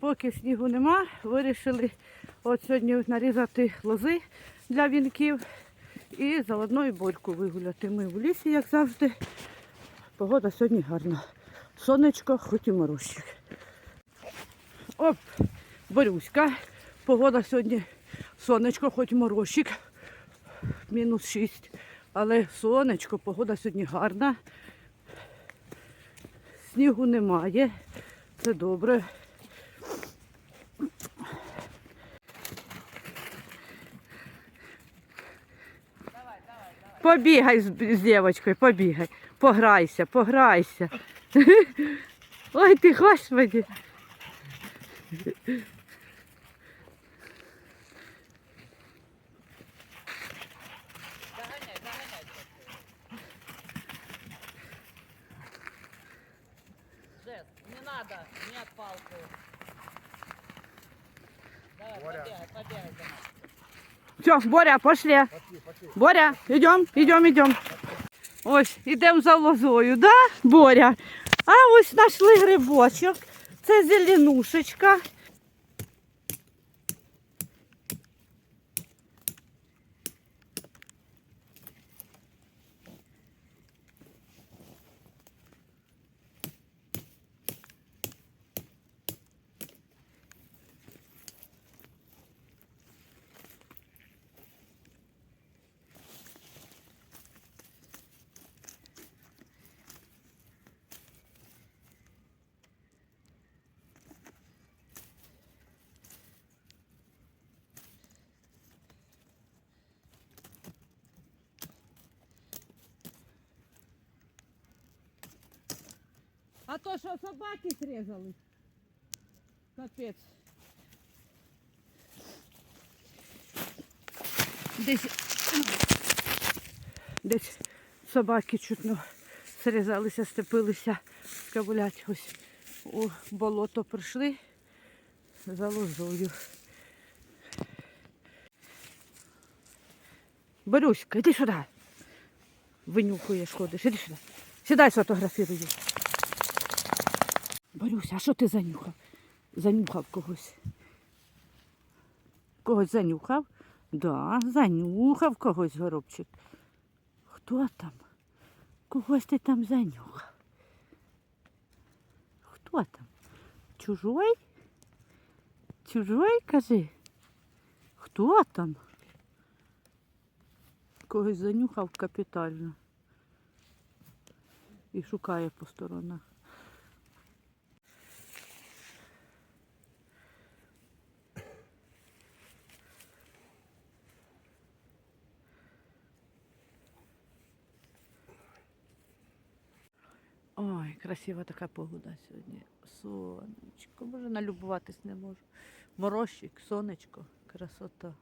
Поки снігу нема, вирішили от сьогодні нарізати лози для вінків і заодно і борьку вигуляти. Ми в лісі, як завжди. Погода сьогодні гарна. Сонечко, хоч і морозчик. Оп, Борюська. Погода сьогодні сонечко, хоч морозчик. Мінус 6. Але сонечко, погода сьогодні гарна. Снігу немає. Це добре. Побігай з, з дівчинкою, побігай. Пограйся, пограйся. Ой, ти господи. Жест, не надо, нет палку. Давай, побегай, побегай за нас. Все, Боря, пошли. Боря, йдем, йдем, йдем. Ось, йдемо за лозою, да, Боря? А ось знайшли грибочок. Це зеленушечка. А то що собаки срізали? Капець. Десь, десь собаки чутно срізалися, степилися, скабулять. Ось у болото прийшли за лозою. Борюська, іди сюди. Винюхуєш, ходиш, іди сюди. Сідай, сфотографірую. Борюся, а що ти занюхав? Занюхав когось. Когось занюхав? Да, занюхав когось горобчик. Хто там? Когось ти там занюхав. Хто там? Чужой? Чужой, кажи. Хто там? Когось занюхав капітально. І шукає по сторонах. Ой, красива така погода сьогодні. Сонечко, може налюбуватись не можу. Морозчик, сонечко, красота.